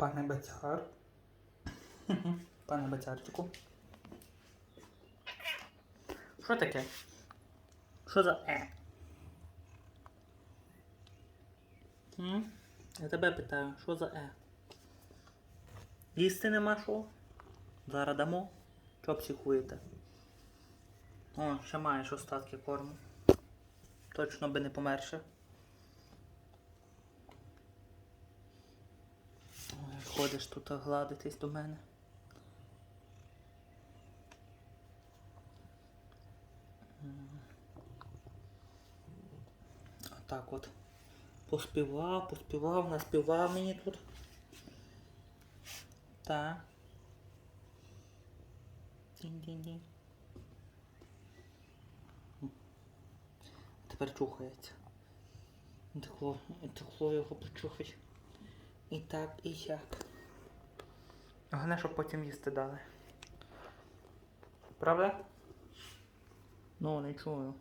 Пане Бацяр. Пане Бацярчику. Що таке? Що за е? Я тебе питаю, що за е? Їсти нема що? Зараз дамо? Чого психуєте? О, ще маєш остатки корму. Точно би не померше. Ходиш тут гладитись до мене. Отак от. Поспівав, поспівав, наспівав мені тут. Так. Дінь-дінь-дінь. Тепер чухається. Текло, текло його почухать. І так, і сяк. Головне, щоб потім їсти дали. Правда? Ну, не чую.